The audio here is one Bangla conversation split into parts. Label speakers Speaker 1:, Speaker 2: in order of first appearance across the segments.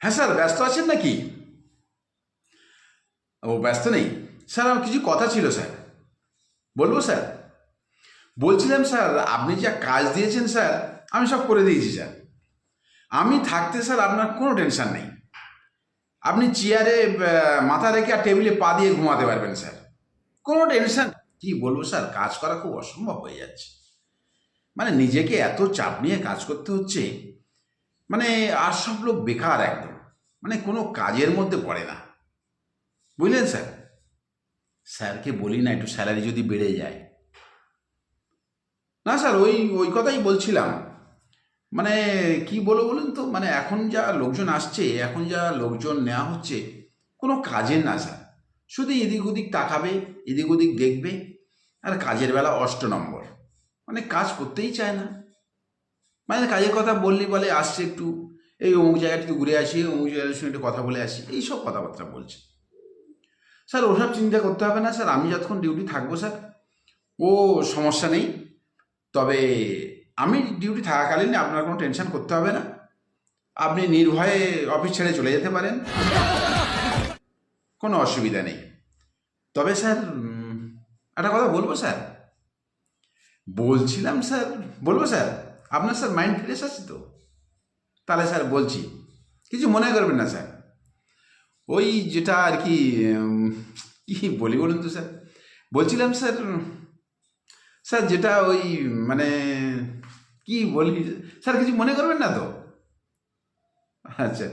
Speaker 1: হ্যাঁ স্যার, ব্যস্ত আছেন নাকি? ও, ব্যস্ত নেই। স্যার, আমার কিছু কথা ছিল, স্যার। বলব, স্যার? বলছিলাম, স্যার, আপনি যা কাজ দিয়েছেন, স্যার, আমি সব করে দিয়েছি, স্যার। আমি থাকতে, স্যার, আপনার কোনো টেনশন নেই। আপনি চেয়ারে মাথা রেখে আর টেবিলে পা দিয়ে ঘুমাতে পারবেন, স্যার। কোনো টেনশন কি বলব, স্যার, কাজ করা খুব অসম্ভব হয়ে যাচ্ছে। মানে নিজেকে এত চাপ নিয়ে কাজ করতে হচ্ছে মানে আর সব লোক বেকার একদম। মানে কোনো কাজের মধ্যে পড়ে না। বুঝলেন স্যার? স্যারকে বলি না, একটু স্যালারি যদি বেড়ে যায়। না স্যার, ওই ওই কথাই বলছিলাম। মানে কি বলো বলুন তো মানে এখন যা লোকজন আসছে, এখন যা লোকজন নেওয়া হচ্ছে, কোনো কাজের না স্যার। শুধু এদিক ওদিক তাকাবে, এদিক ওদিক দেখবে, আর কাজের বেলা অষ্ট নম্বর। মানে কাজ করতেই চায় না। মানে কাজের কথা বললি বলে আসছে একটু, এই অমুক জায়গাটা একটু ঘুরে আসি, অমুক জায়গার সঙ্গে একটু কথা বলে আসি এইসব কথাবার্তা বলছে। স্যার, ওসব চিন্তা করতে হবে না স্যার, আমি যতক্ষণ ডিউটি থাকব স্যার, ও সমস্যা নেই। তবে আমি ডিউটি থাকাকালীন আপনার কোনো টেনশন করতে হবে না। আপনি নির্ভয়ে অফিস ছেড়ে চলে যেতে পারেন। কোনো অসুবিধা নেই। তবে স্যার একটা কথা বলব স্যার? বলছিলাম স্যার, বলব স্যার? আপনার স্যার মাইন্ড ফ্রেশ আছে তো? তাহলে স্যার বলছি। কিছু মনে করবেন না স্যার। ওই যেটা আর কি বলি বলুন তো স্যার? বলছিলাম স্যার স্যার যেটা ওই মানে কি বলি? স্যার কিছু মনে করবেন না তো? আচ্ছা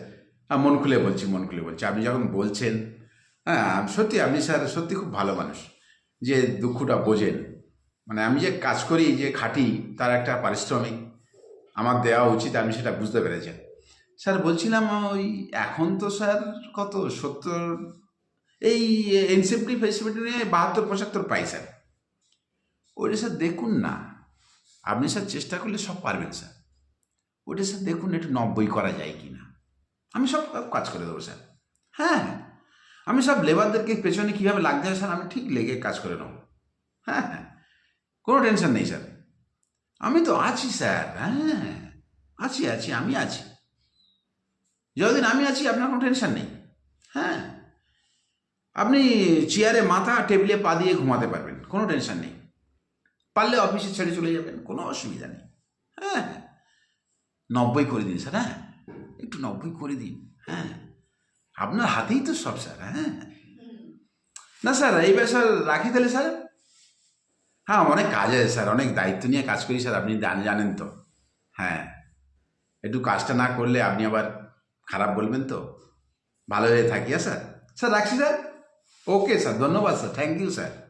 Speaker 1: মন খুলে বলছি, মন খুলে বলছি। আপনি যখন বলছেন হ্যাঁ সত্যি আপনি স্যার সত্যি খুব ভালো মানুষ, যে দুঃখটা বোঝেন। মানে আমি যে কাজ করি, যে খাটি, তার একটা পারিশ্রমিক আমার দেওয়া উচিত, আমি সেটা বুঝতে পেরেছি। স্যার, বলছিলাম ওই এখন তো স্যার কত? সত্তর, এই এনসেপ্টি ফেসিলিটি নিয়ে বাহাত্তর, পঁচাত্তর পাই স্যার। ওইটা স্যার দেখুন না। আপনি স্যার চেষ্টা করলে সব পারবেন স্যার। ওইটা স্যার দেখুন, একটু নব্বই করা যায় কি না আমি সব কাজ করে দেবো স্যার। হ্যাঁ আমি সব লেবারদেরকে পেছনে কীভাবে লাগতে হয় স্যার, আমি ঠিক লেগে কাজ করে নেব। হ্যাঁ হ্যাঁ। কোনো টেনশন নেই স্যার আমি তো আছি স্যার হ্যাঁ। আছি আছি, আমি আছি। যতদিন আমি আছি, আপনার কোনো টেনশন নেই। হ্যাঁ। আপনি চেয়ারে মাথা টেবিলে পা দিয়ে ঘুমাতে পারবেন, কোনো টেনশন নেই। পারলে অফিসে ছেড়ে চলে যাবেন, কোনো অসুবিধা নেই। হ্যাঁ। নব্বই করে দিন স্যার হ্যাঁ। একটু নব্বই করে দিন হ্যাঁ। আপনার হাতেই তো সব স্যার হ্যাঁ। না স্যার এইবার স্যার রাখি তাহলে স্যার হ্যাঁ অনেক কাজ আছে স্যার, অনেক দায়িত্ব নিয়ে কাজ করি স্যার, আপনি জান- জানেন তো। হ্যাঁ একটু কাজটা না করলে আপনি আবার খারাপ বলবেন তো। ভালো হয়ে থাকি হ্যাঁ স্যার? স্যার, রাখছি, স্যার? ওকে স্যার, ধন্যবাদ, স্যার থ্যাংক ইউ স্যার।